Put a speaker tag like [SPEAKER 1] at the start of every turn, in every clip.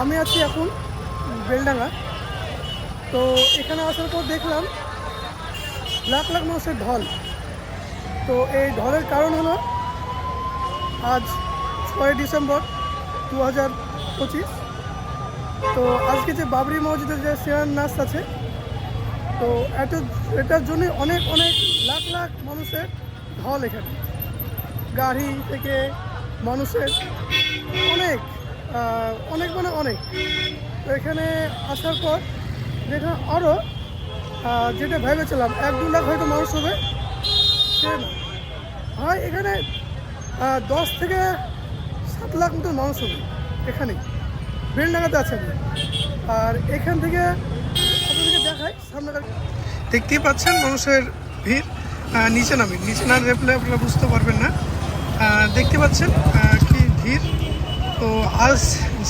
[SPEAKER 1] আমি আছি এখন বেলডাঙ্গা। তো এখানে আসার পর দেখলাম লাখ লাখ মানুষের ঢল। তো এই ঢলের কারণ হলো আজ ছয় ডিসেম্বর দু হাজার পঁচিশ। তো আজকে যে বাবরি মসজিদের যে শিলান্যাস আছে, তো এত, এটার জন্য অনেক অনেক লাখ লাখ মানুষের ঢল এখানে। গাড়ি থেকে মানুষের অনেক অনেক মানে অনেক। এখানে আসার পর দেখা আরও যেটা ভেবেছিলাম, এক দু লাখ হয়তো মানুষ হবে, সে হয় এখানে দশ থেকে সাত লাখ মতো মানুষ হবে এখানে। বেলডাঙ্গাতে আছে আর এখান থেকে আপনাদেরকে দেখাই, সামনে দেখতেই পাচ্ছেন মানুষের ভিড়। নিচে নামি নিচে না রেপলে আপনারা বুঝতে পারবেন না। দেখতে পাচ্ছেন ভিড় তো আজ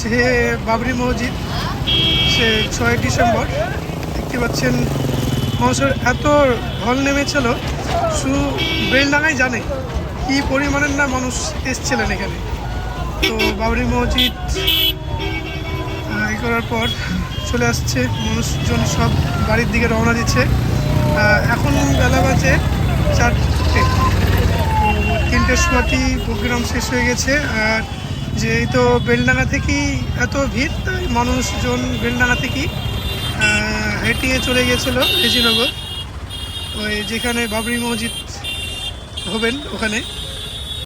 [SPEAKER 1] যে বাবরি মসজিদ, সে ছয় ডিসেম্বর, দেখতে পাচ্ছেন মানুষের এত ঢল নেমেছিল শুধু বেলডাঙ্গাই জানে কি পরিমাণের না মানুষ এসছিলেন এখানে। তো বাবরি মসজিদ করার পর চলে আসছে, মানুষজন সব বাড়ির দিকে রওনা দিচ্ছে। এখন বেলা বাজে চারটে। তিনটের সময়তেই প্রোগ্রাম শেষ হয়ে গেছে, আর যেই তো বেলডাঙ্গা থেকেই এত ভিড়, তাই মানুষজন বেলডাঙ্গা থেকেই হেঁটিয়ে চলে গেছিল রেজিনগর ওই যেখানে বাবরি মসজিদ হবেন, ওখানে।